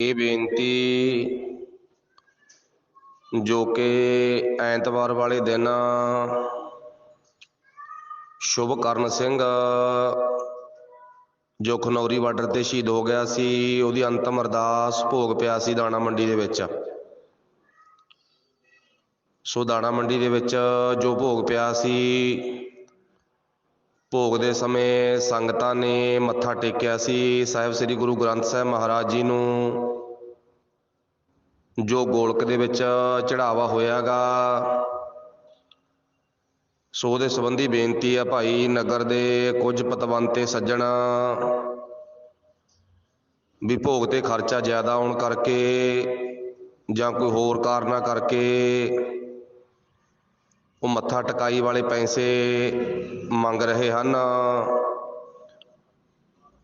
ਇਹ ਬੇਨਤੀ ਜੋ ਕਿ ਐਤਵਾਰ ਵਾਲੇ ਦਿਨ ਸ਼ੁਭਕਰਨ ਸਿੰਘ ਜੋ ਖਨੌਰੀ ਬਾਰਡਰ ਤੇ ਸ਼ਹੀਦ ਹੋ ਗਿਆ ਸੀ, ਉਹਦੀ ਅੰਤਮ ਅਰਦਾਸ ਭੋਗ ਪਿਆ ਸੀ ਦਾਣਾ ਮੰਡੀ ਦੇ ਵਿੱਚ। ਸੋ ਦਾਣਾ ਮੰਡੀ ਦੇ ਵਿੱਚ ਜੋ ਭੋਗ ਪਿਆ ਸੀ, ਭੋਗ ਦੇ ਸਮੇਂ ਸੰਗਤਾਂ ਨੇ ਮੱਥਾ ਟੇਕਿਆ ਸੀ। ਸਾਹਿਬ ਸ੍ਰੀ ਗੁਰੂ ਗ੍ਰੰਥ ਸਾਹਿਬ ਮਹਾਰਾਜ ਜੀ ਨੂੰ ਜੋ ਗੋਲਕ ਦੇ ਵਿੱਚ ਚੜਾਵਾ ਹੋਇਆਗਾ। ਸੋ ਦੇ ਸੰਬੰਧੀ ਬੇਨਤੀ ਆ ਭਾਈ ਨਗਰ ਦੇ ਕੁਝ ਪਤਵੰਤੇ ਸੱਜਣ, ਵੀ ਭੋਗ ਤੇ ਖਰਚਾ ਜ਼ਿਆਦਾ ਆਉਣ ਕਰਕੇ ਜਾਂ ਕੋਈ ਹੋਰ ਕਾਰਨਾ ਕਰਕੇ ਉਹ ਮੱਥਾ ਟਕਾਈ ਵਾਲੇ ਪੈਸੇ ਮੰਗ ਰਹੇ ਹਨ।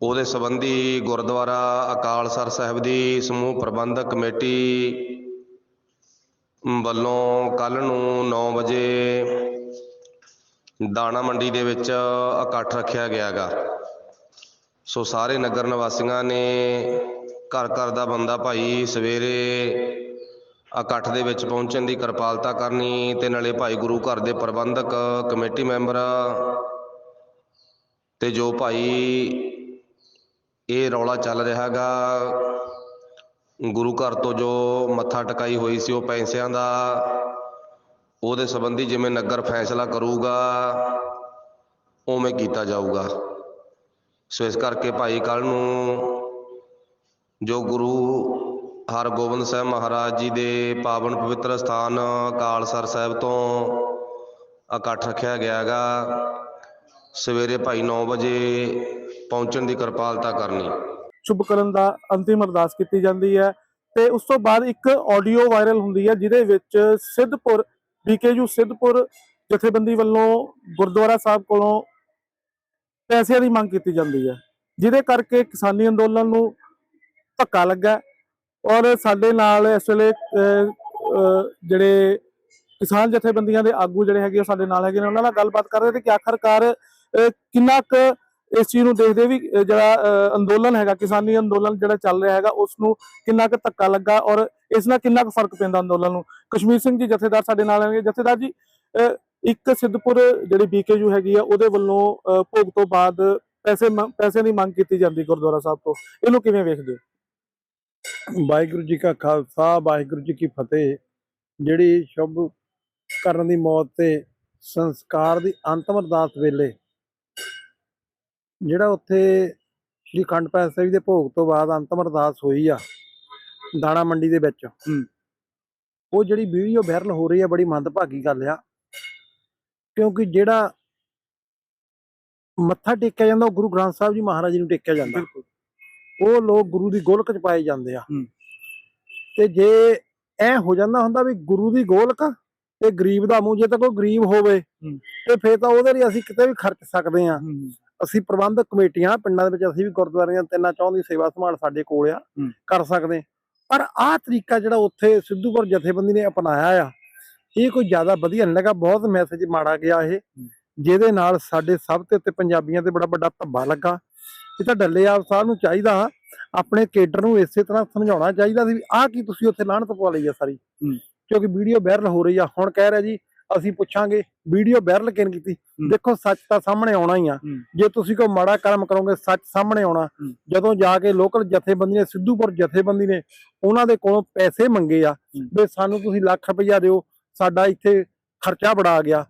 ਉਹਦੇ ਸੰਬੰਧੀ ਗੁਰਦੁਆਰਾ ਅਕਾਲ ਸਰ ਸਾਹਿਬ ਦੀ ਸਮੂਹ ਪ੍ਰਬੰਧਕ ਕਮੇਟੀ ਵੱਲੋਂ ਕੱਲ ਨੂੰ 9 ਵਜੇ ਦਾਣਾ ਮੰਡੀ ਦੇ ਵਿੱਚ ਇਕੱਠ ਰੱਖਿਆ ਗਿਆਗਾ। ਸੋ ਸਾਰੇ ਨਗਰ ਨਿਵਾਸੀਆਂ ਨੇ ਘਰ ਘਰ ਦਾ ਬੰਦਾ ਭਾਈ ਸਵੇਰੇ ਇਕੱਠ ਦੇ ਵਿੱਚ ਪਹੁੰਚਣ ਦੀ ਕਿਰਪਾਲਤਾ ਕਰਨੀ ਤੇ ਨਾਲੇ ਭਾਈ ਗੁਰੂ ਘਰ ਦੇ ਪ੍ਰਬੰਧਕ ਕਮੇਟੀ ਮੈਂਬਰ ਤੇ ਜੋ ਭਾਈ ਇਹ ਰੌਲਾ ਚੱਲ ਰਿਹਾਗਾ। ਗੁਰੂ ਘਰ ਤੋਂ ਜੋ ਮੱਥਾ ਟਕਾਈ ਹੋਈ ਸੀ ਉਹ ਪੈਸਿਆਂ ਦਾ, ਉਹਦੇ ਸੰਬੰਧੀ ਜਿਵੇਂ ਨਗਰ ਫੈਸਲਾ ਕਰੂਗਾ, ਉਵੇਂ ਕੀਤਾ ਜਾਊਗਾ। ਸੋ ਇਸ ਕਰਕੇ ਭਾਈ ਕੱਲ ਨੂੰ ਜੋ ਗੁਰੂ ਹਰਗੋਬਿੰਦ ਸਾਹਿਬ ਮਹਾਰਾਜ ਜੀ ਦੇ ਪਾਵਨ ਪਵਿੱਤਰ ਸਥਾਨ ਕਾਲਸਰ ਸਾਹਿਬ ਤੋਂ ਇਕੱਠ ਰੱਖਿਆ ਗਿਆ ਹੈਗਾ ਸਵੇਰੇ ਭਾਈ 9 ਵਜੇ ਪਹੁੰਚਣ ਦੀ ਕਿਰਪਾਲਤਾ ਕਰਨੀ। ਸ਼ੁਭ ਕਰਨ ਦਾ ਅੰਤਿਮ ਅਰਦਾਸ ਕੀਤੀ ਜਾਂਦੀ ਹੈ ਤੇ ਉਸ ਤੋਂ ਬਾਅਦ ਇੱਕ ਆਡੀਓ ਵਾਇਰਲ ਹੁੰਦੀ ਹੈ ਜਿਹਦੇ ਵਿੱਚ ਸਿੱਧਪੁਰ, ਬੀਕੇਯੂ ਸਿੱਧਪੁਰ ਜਥੇਬੰਦੀ ਵੱਲੋਂ ਗੁਰਦੁਆਰਾ ਸਾਹਿਬ ਕੋਲੋਂ ਪੈਸਿਆਂ ਦੀ ਮੰਗ ਕੀਤੀ ਜਾਂਦੀ ਹੈ, ਜਿਹਦੇ ਕਰਕੇ ਕਿਸਾਨੀ ਅੰਦੋਲਨ ਨੂੰ ਧੱਕਾ ਲੱਗਾ ਔਰ ਸਾਡੇ ਨਾਲ ਇਸ ਵੇਲੇ ਜਿਹੜੇ ਕਿਸਾਨ ਜਥੇਬੰਦੀਆਂ ਦੇ ਆਗੂ ਜਿਹੜੇ ਹੈਗੇ ਉਹ ਸਾਡੇ ਨਾਲ ਹੈਗੇ ਨੇ, ਉਹਨਾਂ ਨਾਲ ਗੱਲਬਾਤ ਕਰ ਰਹੇ ਤੇ ਕਿ ਆਖਰਕਾਰ ਕਿੰਨਾ ਕੁ ਇਸ ਚੀਜ਼ ਨੂੰ ਦੇਖਦੇ ਵੀ ਜਿਹੜਾ ਅੰਦੋਲਨ ਹੈਗਾ, ਕਿਸਾਨੀ ਅੰਦੋਲਨ ਜਿਹੜਾ ਚੱਲ ਰਿਹਾ ਹੈਗਾ ਉਸ ਨੂੰ ਕਿੰਨਾ ਕੁ ਧੱਕਾ ਲੱਗਾ ਔਰ ਇਸ ਨਾਲ ਕਿੰਨਾ ਕੁ ਫ਼ਰਕ ਪੈਂਦਾ ਅੰਦੋਲਨ ਨੂੰ? ਕਸ਼ਮੀਰ ਸਿੰਘ ਜੀ ਜਥੇਦਾਰ ਸਾਡੇ ਨਾਲ ਹੈਗੇ ਜਥੇਦਾਰ ਜੀ ਇੱਕ ਸਿੱਧਪੁਰ ਜਿਹੜੀ ਬੀਕੇਯੂ ਹੈਗੀ ਆ, ਉਹਦੇ ਵੱਲੋਂ ਭੋਗ ਤੋਂ ਬਾਅਦ ਪੈਸੇ ਮ- ਪੈਸੇ ਦੀ ਮੰਗ ਕੀਤੀ ਜਾਂਦੀ ਗੁਰਦੁਆਰਾ ਸਾਹਿਬ ਤੋਂ। ਇਹਨੂੰ ਕਿਵੇਂ ਵੇਖਦੇ ਹੋ? ਵਾਹਿਗੁਰੂ ਜੀ ਕਾ ਖਾਲਸਾ, ਵਾਹਿਗੁਰੂ ਜੀ ਕੀ ਫਤਿਹ। ਜਿਹੜੀ ਸ਼ੁਭ ਕਰਨ ਦੀ ਮੌਤ ਤੇ ਸੰਸਕਾਰ ਦੀ ਅੰਤਮ ਅਰਦਾਸ ਵੇਲੇ ਜਿਹੜਾ ਉੱਥੇ ਸ਼੍ਰੀ ਖੰਡ ਪਾਠ ਸਾਹਿਬ ਦੇ ਭੋਗ ਤੋਂ ਬਾਅਦ ਅੰਤਮ ਅਰਦਾਸ ਹੋਈ ਆ ਦਾਣਾ ਮੰਡੀ ਦੇ ਵਿੱਚ। ਉਹ ਜਿਹੜੀ ਵੀਡੀਓ ਵਾਇਰਲ ਹੋ ਰਹੀ ਆ ਬੜੀ ਮੰਦਭਾਗੀ ਗੱਲ ਆ। ਕਿਉਂਕਿ ਜਿਹੜਾ ਮੱਥਾ ਟੇਕਿਆ ਜਾਂਦਾ ਉਹ ਗੁਰੂ ਗ੍ਰੰਥ ਸਾਹਿਬ ਜੀ ਮਹਾਰਾਜ ਜੀ ਨੂੰ ਟੇਕਿਆ ਜਾਂਦਾ। ਉਹ ਲੋਕ ਗੁਰੂ ਦੀ ਗੋਲਕ ਚ ਪਾਏ ਜਾਂਦੇ ਆ। ਤੇ ਜੇ ਐ ਹੋ ਜਾਂਦਾ ਹੁੰਦਾ ਵੀ ਗੁਰੂ ਦੀ ਗੋਲਕ ਤੇ ਗਰੀਬ ਦਾ ਮੂੰਹ ਜੇ ਤਾਂ ਕੋਈ ਗਰੀਬ ਹੋਵੇ। ਤੇ ਫੇਰ ਤਾਂ ਉਹਦੇ ਲਈ ਅਸੀਂ ਕਿਤੇ ਵੀ ਖਰਚ ਸਕਦੇ ਆ। ਅਸੀਂ ਪ੍ਰਬੰਧਕ ਕਮੇਟੀਆਂ ਪਿੰਡਾਂ ਦੇ ਵਿੱਚ ਅਸੀਂ ਵੀ ਗੁਰਦੁਆਰਿਆਂ ਤਿੰਨਾਂ ਚੌਂ ਦੀ ਸੇਵਾ ਸੰਭਾਲ ਸਾਡੇ ਕੋਲ ਆ। ਕਰ ਸਕਦੇ। ਪਰ ਆਹ ਤਰੀਕਾ ਜਿਹੜਾ ਉੱਥੇ ਸਿੱਧੂਪੁਰ ਜਥੇਬੰਦੀ ਨੇ ਅਪਣਾਇਆ ਆ ਇਹ ਕੋਈ ਜ਼ਿਆਦਾ ਵਧੀਆ ਨਹੀਂ ਲੱਗਾ ਬਹੁਤ ਮੈਸੇਜ ਮਾੜਾ ਗਿਆ ਇਹ ਜਿਹਦੇ ਨਾਲ ਸਾਡੇ ਸਭ ਤੇ ਉੱਤੇ ਪੰਜਾਬੀਆਂ ਤੇ ਬੜਾ ਵੱਡਾ ਧੱਬਾ ਲੱਗਾ ਇਹ ਤਾਂ ਡੱਲੇ ਆਪ ਸਾਹਿਬ ਨੂੰ ਚਾਹੀਦਾ ਆਪਣੇ ਕੇਡਰ ਨੂੰ ਇਸੇ ਤਰ੍ਹਾਂ ਸਮਝਾਉਣਾ ਚਾਹੀਦਾ ਸੀ ਆਹ ਕੀ ਤੁਸੀਂ ਉੱਥੇ ਲਾਹਨਤ ਪਵਾ ਲਈ ਆ ਸਾਰੀ। ਕਿਉਂਕਿ ਵੀਡੀਓ ਵਾਇਰਲ ਹੋ ਰਹੀ ਆ ਹੁਣ ਕਹਿ ਰਿਹਾ ਜੀ ਅਸੀਂ ਪੁੱਛਾਂਗੇ ਵੀਡੀਓ ਵਾਇਰਲ ਕਿਨ ਕੀਤੀ ਦੇਖੋ ਸੱਚ ਤਾਂ ਸਾਹਮਣੇ ਆਉਣਾ ਹੀ ਆ। ਜੇ ਤੁਸੀਂ ਕੋਈ ਮਾੜਾ ਕਰਮ ਕਰੋਗੇ ਸੱਚ ਸਾਹਮਣੇ ਆਉਣਾ। ਜਦੋਂ ਜਾ ਕੇ ਲੋਕਲ ਜਥੇਬੰਦੀ ਨੇ ਸਿੱਧੂਪੁਰ ਜਥੇਬੰਦੀ ਨੇ ਉਹਨਾਂ ਦੇ ਕੋਲੋਂ ਪੈਸੇ ਮੰਗੇ ਆ ਵੀ ਸਾਨੂੰ ਤੁਸੀਂ ਲੱਖ ਰੁਪਈਆ ਦਿਓ ਸਾਡਾ ਇੱਥੇ ਖਰਚਾ ਬੜਾ ਗਿਆ।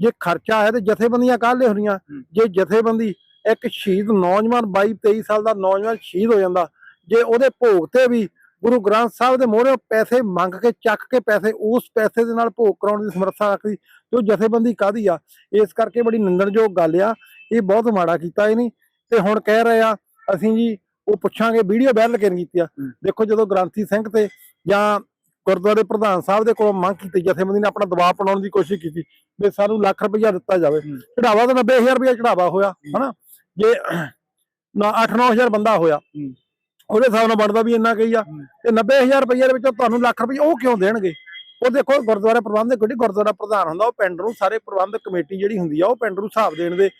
ਜੇ ਖਰਚਾ ਹੈ ਤੇ ਜਥੇਬੰਦੀਆਂ ਕਾਹਲੇ ਹੋਣੀਆਂ। ਜੇ ਜਥੇਬੰਦੀ ਇੱਕ ਸ਼ਹੀਦ ਨੌਜਵਾਨ 22 23 ਸਾਲ ਦਾ ਨੌਜਵਾਨ ਸ਼ਹੀਦ ਹੋ ਜਾਂਦਾ ਜੇ ਉਹਦੇ ਭੋਗ ਤੇ ਵੀ ਗੁਰੂ ਗ੍ਰੰਥ ਸਾਹਿਬ ਦੇ ਮੋਹਰੇ ਪੈਸੇ ਮੰਗ ਕੇ ਚੱਕ ਕੇ ਪੈਸੇ ਉਸ ਪੈਸੇ ਦੇ ਨਾਲ ਭੋਗ ਕਰਾਉਣ ਦੀ ਸਮਰੱਥਾ ਰੱਖਦੀ ਤੇ ਉਹ ਜਥੇਬੰਦੀ ਕਾਦੀ ਆ। ਇਸ ਕਰਕੇ ਬੜੀ ਨਿੰਦਣਯੋਗ ਗੱਲ ਆ। ਇਹ ਬਹੁਤ ਮਾੜਾ ਕੀਤਾ ਇਹਨੇ। ਤੇ ਹੁਣ ਕਹਿ ਰਹੇ ਆ ਅਸੀਂ ਜੀ ਉਹ ਪੁੱਛਾਂਗੇ ਵੀਡੀਓ ਵਾਇਰਲ ਕਿਨ ਕੀਤੀ ਆ। ਦੇਖੋ ਜਦੋਂ ਗ੍ਰੰਥੀ ਸਿੰਘ ਤੇ ਜਾਂ ਗੁਰਦੁਆਰੇ ਪ੍ਰਧਾਨ ਸਾਹਿਬ ਦੇ ਕੋਲੋਂ ਮੰਗ ਕੀਤੀ ਜਥੇਬੰਦੀ ਨੇ ਆਪਣਾ ਦਬਾਅ ਪਾਉਣ ਦੀ ਕੋਸ਼ਿਸ਼ ਕੀਤੀ ਵੀ ਸਾਨੂੰ ਲੱਖ ਰੁਪਈਆ ਦਿੱਤਾ ਜਾਵੇ। ਚੜਾਵਾ ਤਾਂ 90000 ਰੁਪਈਆ ਚੜਾਵਾ ਹੋਇਆ ਹਨਾ? ਜੇ ਨਾ 8-9000 ਬੰਦਾ ਹੋਇਆ। ਉਹਦੇ ਹਿਸਾਬ ਨਾਲ ਬਣਦਾ ਵੀ ਇੰਨਾ ਕਹੀ ਆ। ਤੇ 90000 ਰੁਪਈਆ ਦੇ ਵਿੱਚੋਂ ਤੁਹਾਨੂੰ ਲੱਖ ਰੁਪਈਆ ਉਹ ਕਿਉਂ ਦੇਣਗੇ? ਉਹ ਦੇਖੋ ਗੁਰਦੁਆਰਾ ਪ੍ਰਬੰਧਕ ਕਮੇਟੀ ਗੁਰਦੁਆਰਾ ਪ੍ਰਧਾਨ ਹੁੰਦਾ ਉਹ ਪਿੰਡ ਨੂੰ ਸਾਰੇ ਪ੍ਰਬੰਧਕ ਕਮੇਟੀ ਜਿਹੜੀ ਹੁੰਦੀ ਆ ਉਹ ਪਿੰਡ ਨੂੰ ਹਿਸਾਬ ਦੇਣ ਦੇ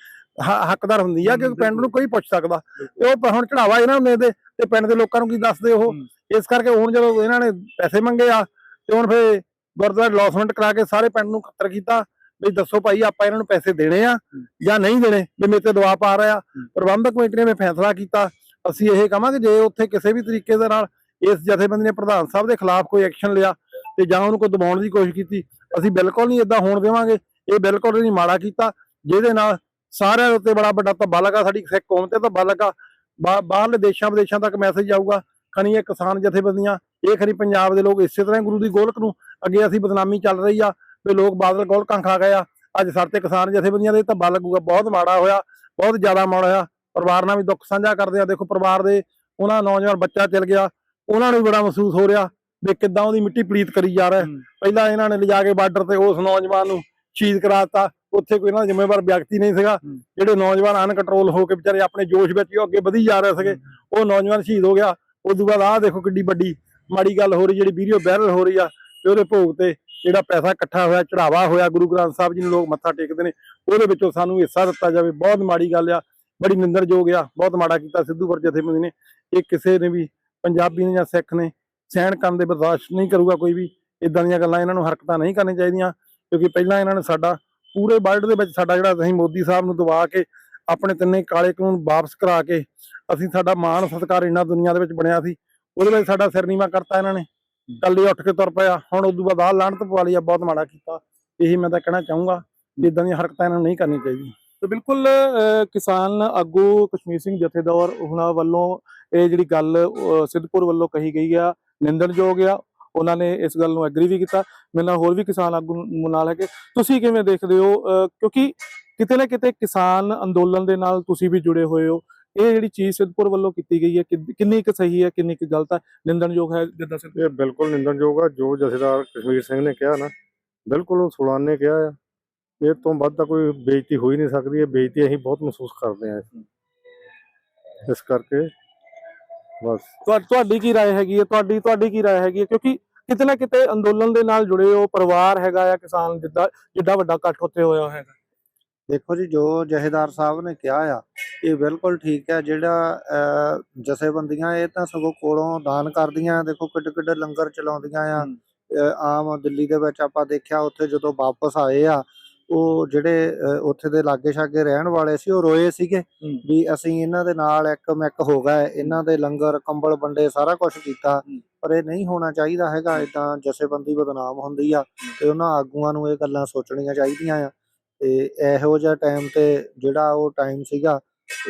ਹੱਕਦਾਰ ਹੁੰਦੀ ਆ ਕਿਉਂਕਿ ਪਿੰਡ ਨੂੰ ਕੋਈ ਪੁੱਛ ਸਕਦਾ। ਤੇ ਉਹ ਹੁਣ ਚੜਾਵਾ ਇਹਨਾਂ ਨੇ ਦੇ ਤੇ ਪਿੰਡ ਦੇ ਲੋਕਾਂ ਨੂੰ ਕੀ ਦੱਸਦੇ ਉਹ? ਇਸ ਕਰਕੇ ਹੁਣ ਜਦੋਂ ਇਹਨਾਂ ਨੇ ਪੈਸੇ ਮੰਗੇ ਆ ਤੇ ਹੁਣ ਫੇ ਗੁਰਦੁਆਰਾ ਲੌਸਮੈਂਟ ਕਰਾ ਕੇ ਸਾਰੇ ਪਿੰਡ ਨੂੰ ਖੱਤਰ ਕੀਤਾ ਵੀ ਦੱਸੋ ਭਾਈ ਆਪਾਂ ਇਹਨਾਂ ਨੂੰ ਪੈਸੇ ਦੇਣੇ ਆ ਜਾਂ ਨਹੀਂ ਦੇਣੇ? ਵੀ ਮੇਰੇ ਤੇ ਦਬਾਅ ਪਾ ਰਿਹਾ ਪ੍ਰਬੰਧਕ ਕਮੇਟੀ ਨੇ ਫੈਸਲਾ ਕੀਤਾ ਅਸੀਂ ਇਹ ਕਹਾਂਗੇ ਜੇ ਉੱਥੇ ਕਿਸੇ ਵੀ ਤਰੀਕੇ ਦੇ ਨਾਲ ਇਸ ਜਥੇਬੰਦੀ ਨੇ ਪ੍ਰਧਾਨ ਸਾਹਿਬ ਦੇ ਖਿਲਾਫ ਕੋਈ ਐਕਸ਼ਨ ਲਿਆ ਤੇ ਜਾਂ ਉਹਨੂੰ ਕੋਈ ਦਬਾਉਣ ਦੀ ਕੋਸ਼ਿਸ਼ ਕੀਤੀ, ਅਸੀਂ ਬਿਲਕੁਲ ਨਹੀਂ ਇਦਾਂ ਹੋਣ ਦੇਵਾਂਗੇ। ਇਹ ਬਿਲਕੁਲ ਨਹੀਂ ਮਾੜਾ ਕੀਤਾ, ਜਿਹਦੇ ਨਾਲ ਸਾਰਿਆਂ ਦੇ ਉੱਤੇ ਬੜਾ ਵੱਡਾ ਧੱਬਾ ਲੱਗਾ, ਸਾਡੀ ਸਿੱਖ ਕੌਮ ਤੇ ਧੱਬਾ ਲੱਗਾ। ਬਾ- ਬਾਹਰਲੇ ਦੇਸ਼ਾਂ ਵਿਦੇਸ਼ਾਂ ਤੱਕ ਮੈਸੇਜ ਜਾਊਗਾ ਖਣੀ ਇਹ ਕਿਸਾਨ ਜਥੇਬੰਦੀਆਂ, ਇਹ ਖਰੀ ਪੰਜਾਬ ਦੇ ਲੋਕ ਇਸੇ ਤਰ੍ਹਾਂ ਗੁਰੂ ਦੀ ਗੋਲਕ ਨੂੰ ਅੱਗੇ ਅਸੀਂ ਬਦਨਾਮੀ ਚੱਲ ਰਹੀ ਆ ਵੀ ਲੋਕ ਬਾਦਲ ਗੋਲਕਾਂ ਖਾ ਗਏ ਆ। ਅੱਜ ਸਾਡੇ ਤੇ ਕਿਸਾਨ ਜਥੇਬੰਦੀਆਂ ਦੇ ਧੱਬਾ ਲੱਗੂਗਾ, ਬਹੁਤ ਮਾੜਾ ਹੋਇਆ, ਬਹੁਤ ਜ਼ਿਆਦਾ ਮਾੜਾ ਹੋਇਆ। ਪਰਿਵਾਰ ਨਾਲ ਵੀ ਦੁੱਖ ਸਾਂਝਾ ਕਰਦੇ ਆ। ਦੇਖੋ ਪਰਿਵਾਰ ਦੇ ਉਹਨਾਂ ਨੌਜਵਾਨ ਬੱਚਾ ਚਲ ਗਿਆ ਉਹਨਾਂ ਨੂੰ ਵੀ ਬੜਾ ਮਹਿਸੂਸ ਹੋ ਰਿਹਾ ਵੀ ਕਿੱਦਾਂ ਉਹਦੀ ਮਿੱਟੀ ਪਲੀਤ ਕਰੀ ਜਾ ਰਿਹਾ। ਪਹਿਲਾਂ ਇਹਨਾਂ ਨੇ ਲਿਜਾ ਕੇ ਬਾਰਡਰ ਤੇ ਉਸ ਨੌਜਵਾਨ ਨੂੰ ਸ਼ਹੀਦ ਕਰਾਤਾ ਉੱਥੇ ਕੋਈ ਇਹਨਾਂ ਦਾ ਜ਼ਿੰਮੇਵਾਰ ਵਿਅਕਤੀ ਨਹੀਂ ਸੀਗਾ। ਜਿਹੜੇ ਨੌਜਵਾਨ ਅਨਕੰਟਰੋਲ ਹੋ ਕੇ ਵਿਚਾਰੇ ਆਪਣੇ ਜੋਸ਼ ਵਿੱਚ ਹੀ ਉਹ ਅੱਗੇ ਵਧੀ ਜਾ ਰਹੇ ਸੀਗੇ। ਉਹ ਨੌਜਵਾਨ ਸ਼ਹੀਦ ਹੋ ਗਿਆ। ਉਸ ਤੋਂ ਬਾਅਦ ਆਹ ਦੇਖੋ ਕਿੱਡੀ ਵੱਡੀ ਮਾੜੀ ਗੱਲ ਹੋ ਰਹੀ ਜਿਹੜੀ ਵੀਡੀਓ ਵਾਇਰਲ ਹੋ ਰਹੀ ਆ ਤੇ ਉਹਦੇ ਭੋਗ ਤੇ ਜਿਹੜਾ ਪੈਸਾ ਇਕੱਠਾ ਹੋਇਆ ਚੜਾਵਾ ਹੋਇਆ ਗੁਰੂ ਗ੍ਰੰਥ ਸਾਹਿਬ ਜੀ ਨੂੰ ਲੋਕ ਮੱਥਾ ਟੇਕਦੇ ਨੇ ਉਹਦੇ ਵਿੱਚੋਂ ਸਾਨੂੰ ਹਿੱਸਾ ਦਿੱਤਾ ਜਾਵੇ। ਬਹੁਤ ਮਾੜੀ ਗੱਲ ਆ। ਬੜੀ ਨਿੰਦਰਯੋਗ ਆ, ਬਹੁਤ ਮਾੜਾ ਕੀਤਾ ਸਿੱਧੂਪੁਰ ਜਥੇਬੰਦੀ ਨੇ। ਇਹ ਕਿਸੇ ਨੇ ਵੀ ਪੰਜਾਬੀ ਨੇ ਜਾਂ ਸਿੱਖ ਨੇ ਸਹਿਣ ਕਰਨ ਦੇ ਬਰਦਾਸ਼ਤ ਨਹੀਂ ਕਰੂਗਾ ਕੋਈ ਵੀ। ਇਦਾਂ ਦੀਆਂ ਗੱਲਾਂ ਇਹਨਾਂ ਨੂੰ ਹਰਕਤਾਂ ਨਹੀਂ ਕਰਨੀਆਂ ਚਾਹੀਦੀਆਂ, ਕਿਉਂਕਿ ਪਹਿਲਾਂ ਇਹਨਾਂ ਨੇ ਸਾਡਾ ਪੂਰੇ ਵਰਲਡ ਦੇ ਵਿੱਚ ਸਾਡਾ ਜਿਹੜਾ ਅਸੀਂ ਮੋਦੀ ਸਾਹਿਬ ਨੂੰ ਦਬਾ ਕੇ, ਆਪਣੇ ਤਿੰਨੇ ਕਾਲੇ ਕਾਨੂੰਨ ਵਾਪਸ ਕਰਾ ਕੇ, ਅਸੀਂ ਸਾਡਾ ਮਾਣ ਸਤਿਕਾਰ ਇੰਨਾ ਦੁਨੀਆ ਦੇ ਵਿੱਚ ਬਣਿਆ ਸੀ, ਉਹਦੇ ਵਿੱਚ ਸਾਡਾ ਸਿਰ ਨੀਵਾ ਕਰਤਾ ਇਹਨਾਂ ਨੇ। ਕੱਲੇ ਉੱਠ ਕੇ ਤੁਰ ਪਿਆ, ਹੁਣ ਉਦੋਂ ਬਾਅਦ ਆਹ ਲਾਹਣਤ ਪਵਾ ਲਈ ਆ, ਬਹੁਤ ਮਾੜਾ ਕੀਤਾ। ਇਹੀ ਮੈਂ ਤਾਂ ਕਹਿਣਾ ਚਾਹੂੰਗਾ ਕਿ ਇਦਾਂ ਦੀਆਂ ਹਰਕਤਾਂ ਇਹਨਾਂ ਨੂੰ ਨਹੀਂ ਕਰਨੀ ਚਾਹੀਦੀ ਤੇ ਬਿਲਕੁਲ ਕਿਸਾਨ ਆਗੂ ਕਸ਼ਮੀਰ ਸਿੰਘ ਜਥੇਦਾਰ ਉਹਨਾਂ ਵੱਲੋਂ ਇਹ ਜਿਹੜੀ ਗੱਲ ਸਿੱਧਪੁਰ ਵੱਲੋਂ ਕਹੀ ਗਈ ਆ, ਨਿੰਦਣਯੋਗ ਆ। ਉਹਨਾਂ ਨੇ ਇਸ ਗੱਲ ਨੂੰ ਐਗਰੀ ਵੀ ਕੀਤਾ। ਮੇਰੇ ਨਾਲ ਹੋਰ ਵੀ ਕਿਸਾਨ ਆਗੂ ਨਾਲ ਹੈ ਕਿ ਤੁਸੀਂ ਕਿਵੇਂ ਦੇਖਦੇ ਹੋ ਕਿਉਂਕਿ ਕਿਤੇ ਨਾ ਕਿਤੇ ਕਿਸਾਨ ਅੰਦੋਲਨ ਦੇ ਨਾਲ ਤੁਸੀਂ ਵੀ ਜੁੜੇ ਹੋਏ ਹੋ। ਇਹ ਜਿਹੜੀ ਚੀਜ਼ ਸਿੱਧਪੁਰ ਵੱਲੋਂ ਕੀਤੀ ਗਈ ਹੈ ਕਿ- ਕਿੰਨੀ ਕੁ ਸਹੀ ਹੈ, ਕਿੰਨੀ ਕੁ ਗਲਤ ਹੈ? ਨਿੰਦਣਯੋਗ ਹੈ ਜਿੱਦਾਂ ਸਿੱਧ ਇਹ ਬਿਲਕੁਲ ਨਿੰਦਣਯੋਗ ਆ। ਜੋ ਜਥੇਦਾਰ ਕਸ਼ਮੀਰ ਸਿੰਘ ਨੇ ਕਿਹਾ ਨਾ, ਬਿਲਕੁਲ ਉਹ ਸੁਲਾਨ ਨੇ ਕਿਹਾ ਆ। ਇਹ ਤੋਂ ਵੱਧ ਤਾਂ ਕੋਈ ਬੇਇੱਜ਼ਤੀ ਹੋ ਹੀ ਨਹੀਂ ਸਕਦੀ ਇਹ ਬੇਇੱਜ਼ਤੀ ਅਸੀਂ ਬਹੁਤ ਮਹਿਸੂਸ ਕਰਦੇ ਆ ਇਸ ਕਰਕੇ ਬਸ ਤੁਹਾ- ਤੁਹਾਡੀ ਕੀ رائے ਹੈਗੀ ਹੈ ਤੁਹਾਡੀ ਤੁਹਾਡੀ ਕੀ رائے ਹੈਗੀ ਹੈ ਕਿਉਂਕਿ ਕਿਤੇ ਨਾ ਕਿਤੇ ਅੰਦੋਲਨ ਦੇ ਨਾਲ ਜੁੜੇ ਹੋ ਪਰਿਵਾਰ ਹੈਗਾ ਆ ਕਿਸਾਨ ਜਿੱਦਾਂ ਜਿੱਡਾ ਵੱਡਾ ਇਕੱਠ ਉੱਥੇ ਹੋਇਆ ਹੈਗਾ ਦੇਖੋ ਜੀ ਜੋ ਜਹੇਦਾਰ ਸਾਹਿਬ ਨੇ ਕਿਹਾ ਆ ਇਹ ਬਿਲਕੁਲ ਠੀਕ ਹੈ ਜਿਹੜਾ ਅਹ, ਜਥੇਬੰਦੀਆਂ ਇਹ ਤਾਂ ਸਗੋਂ ਕੋਲੋਂ ਦਾਨ ਕਰਦੀਆਂ ਦੇਖੋ ਕਿੱਡੇ ਕਿੱਡੇ ਲੰਗਰ ਚਲਾਉਂਦੀਆਂ ਆ ਹਮ। ਅਹ, ਆਮ ਦਿੱਲੀ ਦੇ ਵਿੱਚ ਆਪਾਂ ਦੇਖਿਆ ਉੱਥੇ ਜਦੋਂ ਵਾਪਸ ਆਏ ਆ ਉਹ ਜਿਹੜੇ ਉੱਥੇ ਦੇ ਲਾਗੇ ਛਾਗੇ ਰਹਿਣ ਵਾਲੇ ਸੀ ਉਹ ਰੋਏ ਸੀਗੇ। ਵੀ ਅਸੀਂ ਇਹਨਾਂ ਦੇ ਨਾਲ ਇੱਕ ਮਿੱਕ ਹੋ ਗਏ ਇਹਨਾਂ ਦੇ ਲੰਗਰ ਕੰਬਲ ਵੰਡੇ ਸਾਰਾ ਕੁਝ ਕੀਤਾ। ਪਰ ਇਹ ਨਹੀਂ ਹੋਣਾ ਚਾਹੀਦਾ ਹੈਗਾ ਇਦਾਂ ਜਥੇਬੰਦੀ ਬਦਨਾਮ ਹੁੰਦੀ ਆ ਤੇ ਉਹਨਾਂ ਆਗੂਆਂ ਨੂੰ ਇਹ ਗੱਲਾਂ ਸੋਚਣੀਆਂ ਚਾਹੀਦੀਆਂ ਆ ਤੇ ਇਹੋ ਜਿਹਾ ਟਾਈਮ ਤੇ ਜਿਹੜਾ ਉਹ ਟਾਈਮ ਸੀਗਾ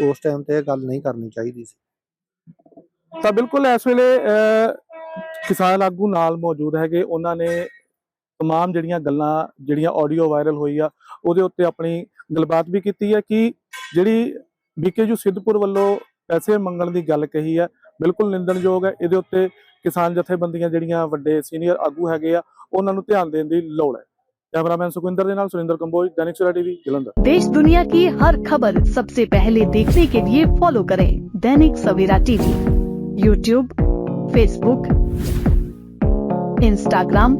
ਉਸ ਟਾਈਮ ਤੇ ਇਹ ਗੱਲ ਨਹੀਂ ਕਰਨੀ ਚਾਹੀਦੀ ਸੀ ਤਾਂ ਬਿਲਕੁਲ ਇਸ ਵੇਲੇ ਕਿਸਾਨ ਆਗੂ ਨਾਲ ਮੌਜੂਦ ਹੈਗੇ ਉਹਨਾਂ ਨੇ तमाम ਜਿਹੜੀਆਂ ਗੱਲਾਂ ਜਿਹੜੀਆਂ ਆਡੀਓ ਵਾਇਰਲ ਹੋਈ ਆ ਉਹਦੇ ਉੱਤੇ ਆਪਣੀ ਗੱਲਬਾਤ ਵੀ ਕੀਤੀ ਹੈ ਕਿ ਜਿਹੜੀ ਬੀਕੇਯੂ ਸਿੱਧਪੁਰ ਵੱਲੋਂ ਪੈਸੇ ਮੰਗਣ ਦੀ ਗੱਲ ਕਹੀ ਹੈ ਬਿਲਕੁਲ ਨਿੰਦਣਯੋਗ ਹੈ ਇਹਦੇ ਉੱਤੇ ਕਿਸਾਨ ਜਥੇਬੰਦੀਆਂ ਜਿਹੜੀਆਂ ਵੱਡੇ ਸੀਨੀਅਰ ਆਗੂ ਹੈਗੇ ਆ ਉਹਨਾਂ ਨੂੰ ਧਿਆਨ ਦੇਣ ਦੀ ਲੋੜ ਹੈ ਕੈਮਰਾਮੈਨ ਸੁਖਵਿੰਦਰ ਦੇ ਨਾਲ ਸੁਰਿੰਦਰ ਕੰਬੋਜ ਦੈਨਿਕ ਸਵੇਰਾ ਟੀਵੀ ਜਲੰਧਰ देश दुनिया की हर खबर सबसे पहले देखने के लिए फॉलो करें Dainik Savera TV YouTube Facebook Instagram